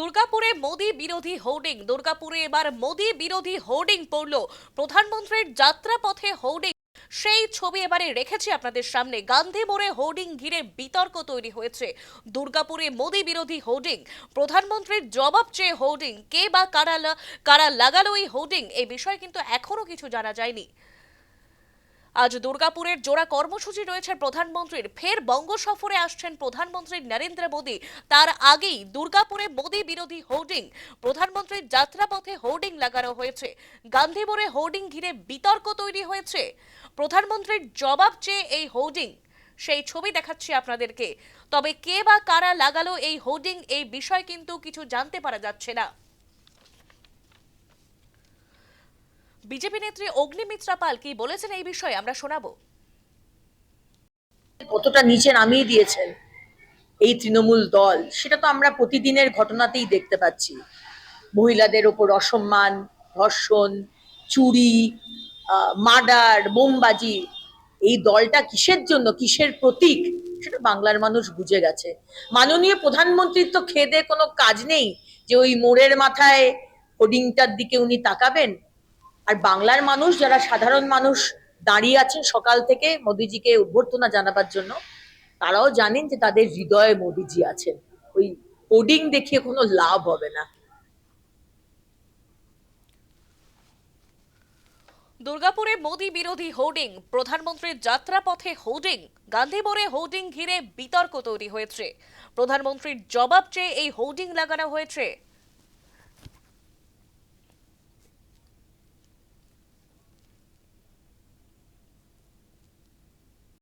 দুর্গাপুরে মোদি বিরোধী হোর্ডিং। দুর্গাপুরে এবার মোদি বিরোধী হোর্ডিং পড়ল। প্রধানমন্ত্রীর যাত্রাপথে হোর্ডিং। সেই ছবি এবারে রেখেছি আপনাদের সামনে। গান্ধী মোড়ে হোর্ডিং ঘিরে বিতর্ক তৈরি হয়েছে। দুর্গাপুরে মোদি বিরোধী হোর্ডিং। প্রধানমন্ত্রীর জবাব চেয়ে হোর্ডিং। কে বা কারা কারা লাগালো এই হোর্ডিং? এই বিষয়ে কিন্তু এখনও কিছু জানা যায়নি। আজ দুর্গাপুরের জোড়া কর্মসূচি রয়েছে প্রধানমন্ত্রীর। ফের বঙ্গ সফরে আসছেন প্রধানমন্ত্রী নরেন্দ্র মোদী। তার আগেই দুর্গাপুরে মোদী বিরোধী হোর্ডিং প্রধানমন্ত্রীর যাত্রাপথে হোর্ডিং লাগানো হয়েছে। গান্ধী মোড়ে হোর্ডিং ঘিরে বিতর্ক তৈরি হয়েছে। প্রধানমন্ত্রীর জবাব চেয়ে এই হোর্ডিং। সেই ছবি দেখাচ্ছি আপনাদেরকে। তবে কে বা কারা লাগালো এই হোর্ডিং এই বিষয় কিন্তু কিছু জানতে পারা যাচ্ছে না। বিজেপি নেত্রী অগ্নিমিত্রা পাল কি বলেছেন এই বিষয়ে আমরা শোনাবো। কতটা নিচে নামিয়ে দিয়েছেন এই তৃণমূল দল, সেটা তো আমরা প্রতিদিনের ঘটনাতেই দেখতে পাচ্ছি। মহিলাদের ওপর অসম্মান, ধর্ষণ, চুরি মার্ডার, বোমবাজি, এই দলটা কিসের জন্য, কিসের প্রতীক, সেটা বাংলার মানুষ বুঝে গেছে। মাননীয় প্রধানমন্ত্রীর তো খেদে কোনো কাজ নেই যে ওই মোড়ের মাথায় হোর্ডিংটার দিকে উনি তাকাবেন। আর বাংলার মানুষ যারা সাধারণ মানুষ দাঁড়িয়ে আছেন সকাল থেকে মোদিজিকে অভ্যর্থনা জানাবার জন্য, তারাও জানেন যে তাদের হৃদয়ে মোদিজি আছেন। ওই কোডিং দেখিয়ে কোনো লাভ হবে না। দুর্গাপুরে মোদি বিরোধী হোর্ডিং, প্রধানমন্ত্রীর যাত্রাপথে হোর্ডিং গান্ধী মোড়ে হোর্ডিং ঘিরে বিতর্ক তৈরি হয়েছে। প্রধানমন্ত্রীর জবাব চেয়ে এই হোর্ডিং লাগানো হয়েছে।